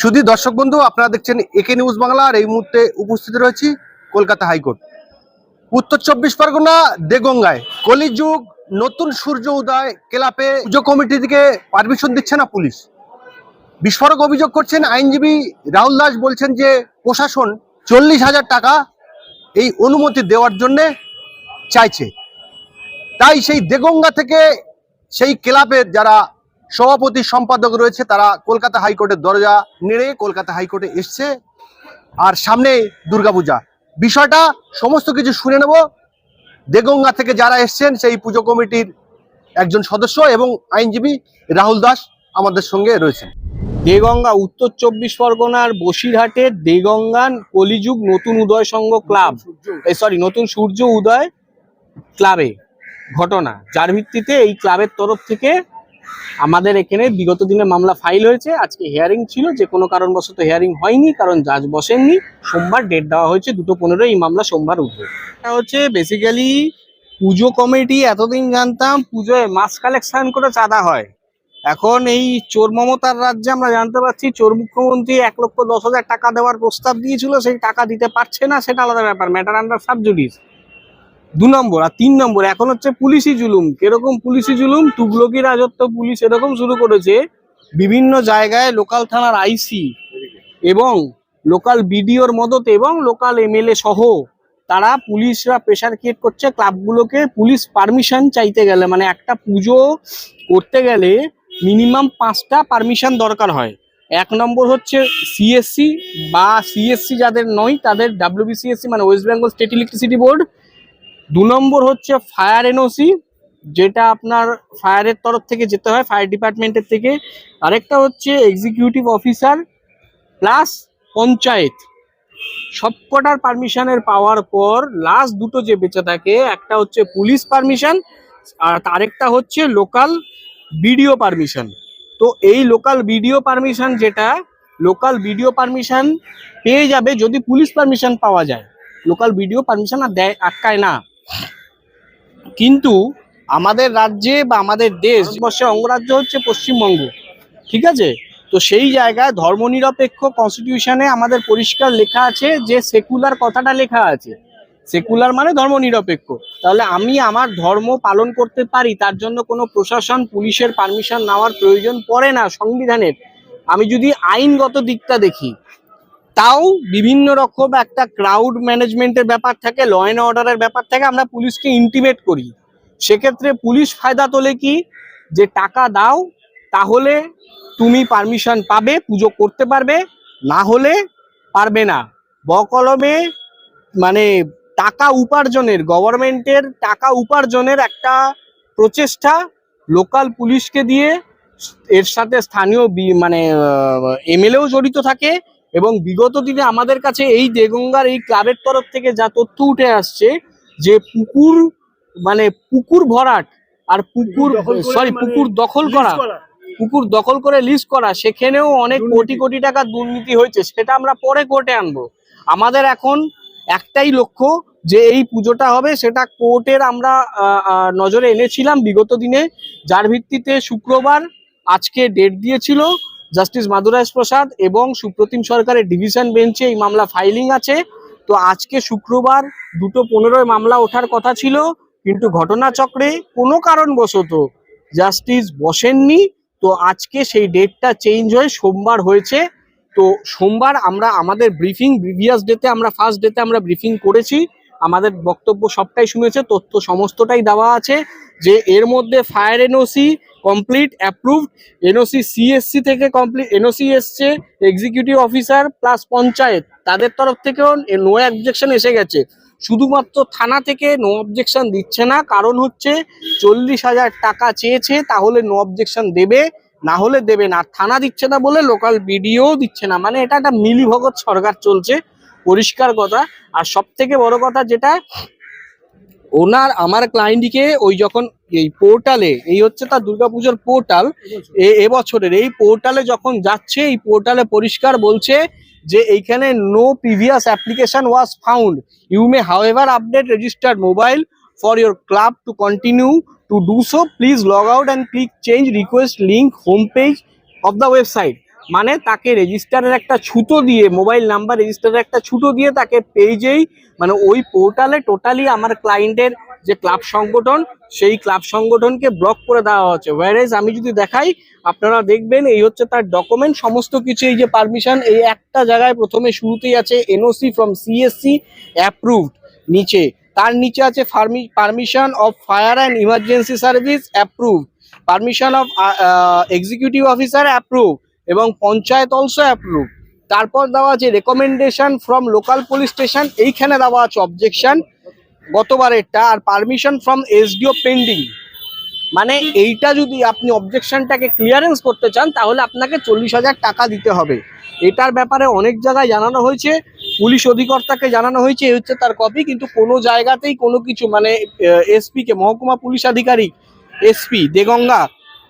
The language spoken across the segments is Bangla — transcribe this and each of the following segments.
শুধু দর্শক বন্ধু, আপনারা দেখছেন একে নিউজ বাংলা এই মুহূর্তে উপস্থিত রয়েছি কলকাতা হাইকোর্ট। উত্তর চব্বিশ পরগনা, দেগঙ্গায়। কলিযুগ নতুন সূর্য উদয়, ক্লাবে পুজো কমিটি থেকে পারমিশন দিচ্ছে না পুলিশ। বিস্ফোরক অভিযোগ করছেন আইনজীবী রাহুল দাস, বলছেন যে প্রশাসন চল্লিশ হাজার টাকা এই অনুমতি দেওয়ার জন্যে চাইছে। তাই সেই দেগঙ্গা থেকে সেই ক্লাবের যারা সভাপতি সম্পাদক রয়েছে, তারা কলকাতা হাইকোর্টের দরজা নেড়ে কলকাতা হাইকোর্টে এসছে। আর সামনে দুর্গাপূজা। বিষয়টা সমস্ত কিছু শুনে নেব। দেগঙ্গা থেকে যারা এসছেন, সেই পুজো কমিটির একজন সদস্য এবং আইনজীবী রাহুল দাস আমাদের সঙ্গে রয়েছেন। দেগঙ্গা, উত্তর চব্বিশ পরগনার বসিরহাটের দেগঙ্গান কলিযুগ নতুন উদয় সংঘ ক্লাব। সরি নতুন সূর্য উদয় ক্লাবে ঘটনা। যার ভিত্তিতে এই ক্লাবের তরফ থেকে আমাদের এখানে বিগত দিনে মামলা ফাইল হয়েছে, আজকে হিয়ারিং ছিল, যে কোনো কারণবশত হিয়ারিং হয়নি, কারণ জাজ বসেননি। সোমবার ডেট দেওয়া হয়েছে, দুটো পনেরো এই মামলা সোমবার উঠবে। এটা হচ্ছে বেসিক্যালি পুজো কমিটি, এতদিন জানতাম পুজোয় মাস কালেকশন করে চাঁদা হয়। এখন এই চোর মমতার রাজ্যে আমরা জানতে পারছি, চোর মুখ্যমন্ত্রী এক লক্ষ দশ হাজার টাকা দেওয়ার প্রস্তাব দিয়েছিল, সেই টাকা দিতে পারছে না, সেটা আলাদা ব্যাপার ম্যাটার আন্ডার সাবজুডিস দু নম্বর আর তিন নম্বর, এখন হচ্ছে পুলিশি জুলুম। কীরকম পুলিশি জুলুম? তুগলকি রাজত্ব পুলিশ এরকম শুরু করেছে বিভিন্ন জায়গায় লোকাল থানার আইসি এবং লোকাল বিডিওর মদতে এবং লোকাল এমএলএ সহ তারা পুলিশরা প্রেশার ক্রিয়েট করছে। ক্লাবগুলোকে পুলিশ পারমিশন চাইতে গেলে মানে একটা পুজো করতে গেলে মিনিমাম পাঁচটা পারমিশন দরকার হয়। এক নম্বর হচ্ছে সিএসসি বা সিএসসি যাদের নয়, তাদের ডাব্লিউবিসিএসসি মানে West Bengal State Electricity Board দু নম্বর হচ্ছে ফায়ার এনওসি, যেটা আপনার ফায়ারের তরফ থেকে যেতে হয়, ফায়ার ডিপার্টমেন্টের থেকে। আরেকটা হচ্ছে এক্সিকিউটিভ অফিসার প্লাস পঞ্চায়েত। সবকটার পারমিশনের পাওয়ার পর লাস্ট দুটো যে বেঁচে থাকে, একটা হচ্ছে পুলিশ পারমিশন আর আরেকটা হচ্ছে লোকাল বিডিও পারমিশন তো এই লোকাল বিডিও পারমিশন যেটা লোকাল বিডিও পারমিশন পেয়ে যাবে যদি পুলিশ পারমিশন পাওয়া যায়। লোকাল বিডিও পারমিশন আর দেয়, আটকায় না। কিন্তু আমাদের রাজ্যে বা আমাদের দেশ ভারতবর্ষের অঙ্গরাজ্য হচ্ছে পশ্চিমবঙ্গ, ঠিক আছে? তো সেই জায়গায় ধর্মনিরপেক্ষ কনস্টিটিউশনে আমাদের পরিষ্কার লেখা আছে যে সেকুলার কথাটা লেখা আছে। সেকুলার মানে ধর্মনিরপেক্ষ। তাহলে আমি আমার ধর্ম পালন করতে পারি, তার জন্য কোনো প্রশাসন, পুলিশের পারমিশন নেওয়ার প্রয়োজন পড়ে না সংবিধানের। আমি যদি আইনগত দিকটা দেখি তাও বিভিন্ন রকম একটা ক্রাউড ম্যানেজমেন্টের ব্যাপার থাকে ল অ্যান্ড অর্ডারের ব্যাপার থাকে, আমরা পুলিশকে ইন্টিমেট করি। সেক্ষেত্রে পুলিশ ফায়দা তোলে কি? যে টাকা দাও, তাহলে তুমি পারমিশন পাবে, পুজো করতে পারবে, না হলে পারবে না। বকলমে মানে টাকা উপার্জনের গভর্নমেন্টের টাকা উপার্জনের একটা প্রচেষ্টা লোকাল পুলিশকে দিয়ে, এর সাথে স্থানীয় মানে এমএলএও জড়িত থাকে। এবং বিগত দিনে আমাদের কাছে এই দেগঙ্গার এই ক্লাবের তরফ থেকে যা তথ্য উঠে আসছে যে পুকুর মানে পুকুর ভরাট আর পুকুর সরি পুকুর দখল করা পুকুর দখল করে লিস্ট করা সেখানেও অনেক কোটি কোটি টাকা দুর্নীতি হয়েছে সেটা আমরা পরে কোর্টে আনব। আমাদের এখন একটাই লক্ষ্য যে এই পুজোটা হবে সেটা কোর্টের আমরা নজরে এনেছিলাম বিগত দিনে যার ভিত্তিতে শুক্রবার আজকে ডেট দিয়েছিল জাস্টিস মাদুরাজ প্রসাদ এবং সুপ্রতিম সরকারের ডিভিশন বেঞ্চে এই মামলা ফাইলিং আছে। তো আজকে শুক্রবার দুটো পনেরোয় মামলা ওঠার কথা ছিল, কিন্তু ঘটনাচক্রে কোনো কারণবশত জাস্টিস বসেননি। তো আজকে সেই ডেটটা চেঞ্জ হয়ে সোমবার হয়েছে। তো সোমবার আমরা, আমাদের ব্রিফিং প্রিভিয়াস ডেতে আমরা ফার্স্ট ডেতে আমরা ব্রিফিং করেছি। আমাদের বক্তব্য সবটাই শুনেছে, তথ্য সমস্তটাই দেওয়া আছে যে এর মধ্যে fire NOC complete approved NOC CSC থেকে কমপ্লিট এনওসি এসছে এক্সিকিউটিভ অফিসার প্লাস পঞ্চায়েত। তাদের তরফ থেকেও নো অবজেকশন এসে গেছে। শুধুমাত্র থানা থেকে নো অবজেকশন দিচ্ছে না, কারণ হচ্ছে চল্লিশ হাজার টাকা চেয়েছে, তাহলে নো অবজেকশন দেবে, না হলে দেবে না। থানা দিচ্ছে না বলে লোকাল বিডিও দিচ্ছে না। মানে এটা একটা মিলিভগত সরকার চলছে। পরিষ্কার কথা। আর সব থেকে বড় কথা যেটা, ওনার, আমার ক্লায়েন্টকে ওই যখন এই পোর্টালে এই হচ্ছে তার দুর্গাপুজোর পোর্টাল এবছরের এই পোর্টালে যখন যাচ্ছে, এই পোর্টালে পরিষ্কার বলছে যে এইখানে no previous application was found you may however update registered mobile for your club to continue to do so please log out and click change request link home page of the website মানে তাকে রেজিস্টারের একটা ছুতো দিয়ে, মোবাইল নাম্বার রেজিস্টারের একটা ছুতো দিয়ে তাকে পেজেই মানে ওই পোর্টালে টোটালি আমার ক্লায়েন্টের যে ক্লাব সংগঠন, সেই ক্লাব সংগঠনকে ব্লক করে দেওয়া হচ্ছে ওয়ারেজ আমি যদি দেখাই, আপনারা দেখবেন এই হচ্ছে তার ডকুমেন্ট সমস্ত কিছু এই যে পারমিশন এই একটা জায়গায় প্রথমে শুরুতেই আছে এনওসি ফ্রম সিএসসি অ্যাপ্রুভড নিচে। তার নিচে আছে Fermi permission of fire and emergency service approve permission of executive officer approve এবং পঞ্চায়েত অলসো অ্যাপ্রুভ তারপর দেওয়া আছে recommendation from local police station এইখানে দেওয়া আছে অবজেকশন গতবারেরটা আর পারমিশন ফ্রম এসডিও পেন্ডিং মানে এইটা যদি আপনি অবজেকশনটাকে ক্লিয়ারেন্স করতে চান, তাহলে আপনাকে চল্লিশ হাজার টাকা দিতে হবে। এটার ব্যাপারে অনেক জায়গায় জানানো হয়েছে, পুলিশ অধিকর্তাকে জানানো হয়েছে, এই হচ্ছে তার কপি কিন্তু কোনো জায়গাতেই কোনো কিছু মানে এসপিকে মহকুমা পুলিশ আধিকারিক এসপি দেগঙ্গা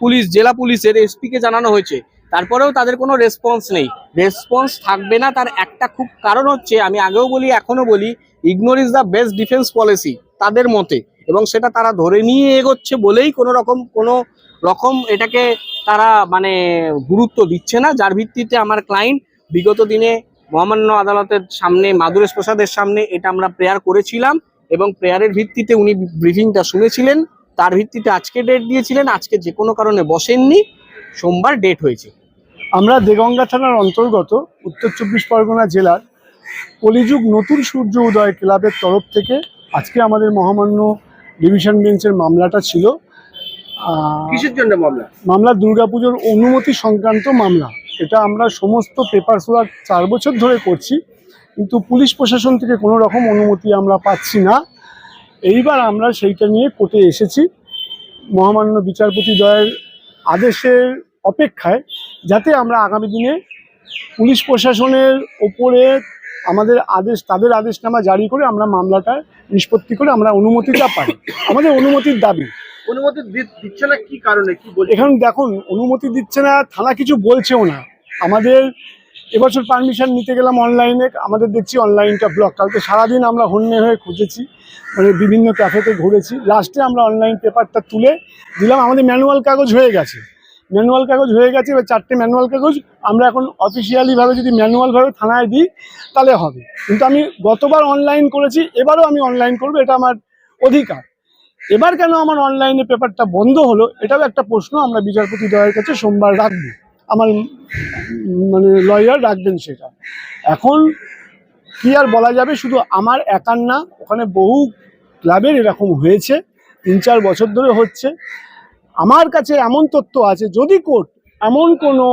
পুলিশ, জেলা পুলিশের এসপিকে জানানো হয়েছে। তারপরেও তাদের কোনো রেসপন্স নেই। রেসপন্স থাকবে না, তার একটা খুব কারণ হচ্ছে, আমি আগেও বলি এখনও বলি ignore is the best defence policy তাদের মতে। এবং সেটা তারা ধরে নিয়ে এগোচ্ছে বলেই কোনো রকম কোনো রকম এটাকে তারা মানে গুরুত্ব দিচ্ছে না। যার ভিত্তিতে আমার ক্লায়েন্ট বিগত দিনে মহামান্য আদালতের সামনে, মাদুরেশ প্রসাদের সামনে এটা আমরা প্রেয়ার করেছিলাম এবং প্রেয়ারের ভিত্তিতে উনি ব্রিফিংটা শুনেছিলেন। তার ভিত্তিতে আজকে ডেট দিয়েছিলেন, আজকে যে কোনো কারণে বসেননি। সোমবার ডেট হয়েছে। আমরা দেগঙ্গা থানার অন্তর্গত উত্তর চব্বিশ পরগনা জেলার কলিযুগ নতুন সূর্য উদয় ক্লাবের তরফ থেকে আজকে আমাদের মহামান্য ডিভিশন বেঞ্চের মামলাটা ছিল। কিসের জন্য মামলা? মামলা দুর্গাপুজোর অনুমতি সংক্রান্ত মামলা। এটা আমরা সমস্ত পেপার ওয়ার্ক চার বছর ধরে করছি কিন্তু পুলিশ প্রশাসন থেকে কোনো রকম অনুমতি আমরা পাচ্ছি না। এইবার আমরা সেইটা নিয়ে কোর্টে এসেছি। মহামান্য বিচারপতি দয়ের আদেশের অপেক্ষায় যাতে আমরা আগামী দিনে পুলিশ প্রশাসনের ওপরে আমাদের আদেশ তাদের আদেশনামা জারি করে আমরা মামলাটা নিষ্পত্তি করে আমরা অনুমতিটা পাই। আমাদের অনুমতির দাবি। অনুমতি দিচ্ছে না কি কারণে? কি বলছে এখন দেখুন অনুমতি দিচ্ছে না থানা কিছু বলছেও না। আমাদের এবছর পারমিশন নিতে গেলাম অনলাইনে আমাদের দেখছি অনলাইনটা ব্লক। কালকে সারাদিন আমরা হন্যে হয়ে খুঁজেছি মানে বিভিন্ন ক্যাফেতে ঘুরেছি। লাস্টে আমরা অনলাইন পেপারটা তুলে দিলাম আমাদের ম্যানুয়াল কাগজ হয়ে গেছে। ম্যানুয়াল কাগজ হয়ে গেছে, এবার চারটে ম্যানুয়াল কাগজ আমরা এখন অফিসিয়ালিভাবে যদি ম্যানুয়ালভাবে থানায় দিই, তাহলে হবে। কিন্তু আমি গতবার অনলাইন করেছি, এবারও আমি অনলাইন করব, এটা আমার অধিকার। এবার কেন আমার অনলাইনে পেপারটা বন্ধ হলো, এটাও একটা প্রশ্ন আমরা বিচারপতি দয়ের কাছে সোমবার রাখব। আমার মানে লয়ার রাখবেন সেটা। এখন কি আর বলা যাবে, শুধু আমার একার না, ওখানে বহু ক্লাবের এরকম হয়েছে, তিন চার বছর ধরে হচ্ছে। আমার কাছে এমন তথ্য আছে, যদি কোর্ট এমন কোনো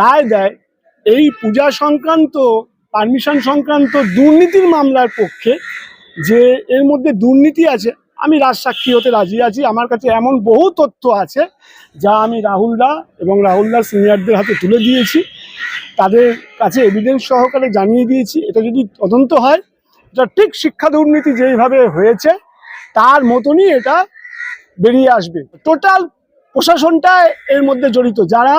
রায় দেয়, এই পূজা সংক্রান্ত, পারমিশন সংক্রান্ত দুর্নীতির মামলার পক্ষে যে এর মধ্যে দুর্নীতি আছে, আমি রাজসাক্ষী হতে রাজি আছি। আমার কাছে এমন বহু তথ্য আছে যা আমি রাহুলদা এবং রাহুলদার সিনিয়রদের হাতে তুলে দিয়েছি। তাদের কাছে এভিডেন্স সহকারে জানিয়ে দিয়েছি। এটা যদি তদন্ত হয়, এটা ঠিক শিক্ষা দুর্নীতি যেইভাবে হয়েছে, তার মতনই এটা বেরিয়ে আসবে। টোটাল প্রশাসনটা এর মধ্যে জড়িত। যারা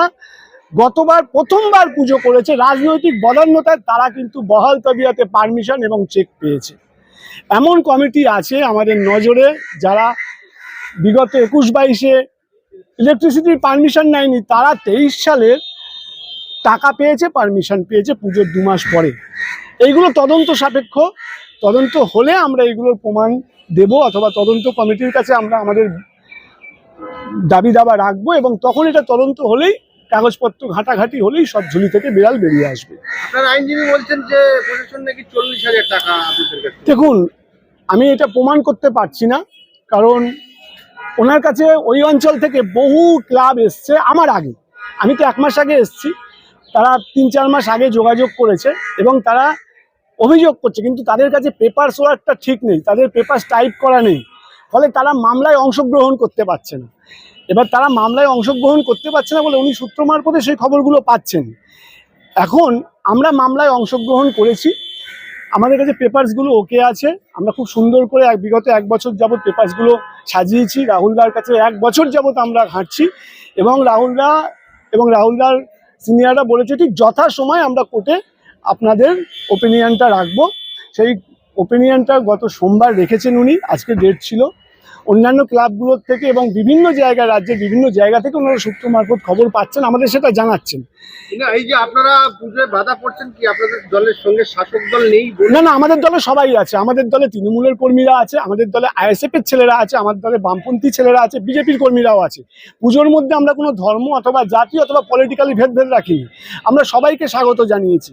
গতবার প্রথমবার পুজো করেছে, রাজনৈতিক বদান্যতায় তারা কিন্তু বহাল তবিয়াতে পারমিশন এবং চেক পেয়েছে। এমন কমিটি আছে আমাদের নজরে যারা বিগত একুশ বাইশে ইলেকট্রিসিটির পারমিশন নেয়নি, তারা তেইশ সালের টাকা পেয়েছে পারমিশন পেয়েছে পুজোর দু মাস পরে। এইগুলো তদন্ত সাপেক্ষ। তদন্ত হলে আমরা এগুলোর প্রমাণ দেব অথবা তদন্ত কমিটির কাছে আমরা আমাদের দাবি দাবা রাখব এবং তখন এটা তদন্ত হলেই কাগজপত্র ঘাটাঘাটি হলেই সব ঝুলি থেকে বিড়াল বেরিয়ে আসবে। আপনার আইনজীবী বলছেন যে প্রশাসন নাকি চল্লিশ হাজার টাকা দেখুন আমি এটা প্রমাণ করতে পারছি না কারণ ওনার কাছে ওই অঞ্চল থেকে বহু ক্লাব এসছে আমার আগে। আমি তো এক মাস আগে এসছি তারা তিন চার মাস আগে যোগাযোগ করেছে এবং তারা অভিযোগ করছে কিন্তু তাদের কাছে পেপার সোয়ারটা ঠিক নেই তাদের পেপার টাইপ করা নেই। ফলে তারা মামলায় অংশগ্রহণ করতে পারছে না। এবার তারা মামলায় অংশগ্রহণ করতে পারছে না বলে উনি সূত্র মারফতে সেই খবরগুলো পাচ্ছেন। এখন আমরা মামলায় অংশগ্রহণ করেছি। আমাদের কাছে পেপারসগুলো ওকে আছে। আমরা খুব সুন্দর করে এক বিগত এক বছর যাবত পেপারসগুলো সাজিয়েছি। রাহুলদার কাছে এক বছর যাবত আমরা ঘাঁটছি এবং রাহুলদা এবং রাহুলদার সিনিয়ররা বলেছে ঠিক যথা সময় আমরা কোর্টে আপনাদের ওপিনিয়নটা রাখব। সেই ওপিনিয়নটা গত সোমবার রেখেছেন উনি। আজকে ডেট ছিল। অন্যান্য ক্লাবগুলোর থেকে এবং বিভিন্ন জায়গা রাজ্যের বিভিন্ন জায়গা থেকে ওনারা সূত্র মারফত খবর পাচ্ছেন আমাদের সেটা জানাচ্ছেন। না এই যে আপনারা পুজোয় বাধা পড়ছেন কি? আপনাদের দলের সঙ্গে শাসক দল নেই না না আমাদের দলে সবাই আছে। আমাদের দলে তৃণমূলের কর্মীরা আছে আমাদের দলে আইএসএফ এর ছেলেরা আছে আমাদের দলে বামপন্থী ছেলেরা আছে বিজেপির কর্মীরাও আছে। পুজোর মধ্যে আমরা কোনো ধর্ম অথবা জাতি অথবা পলিটিক্যালি ভেদভেদ রাখিনি। আমরা সবাইকে স্বাগত জানিয়েছি।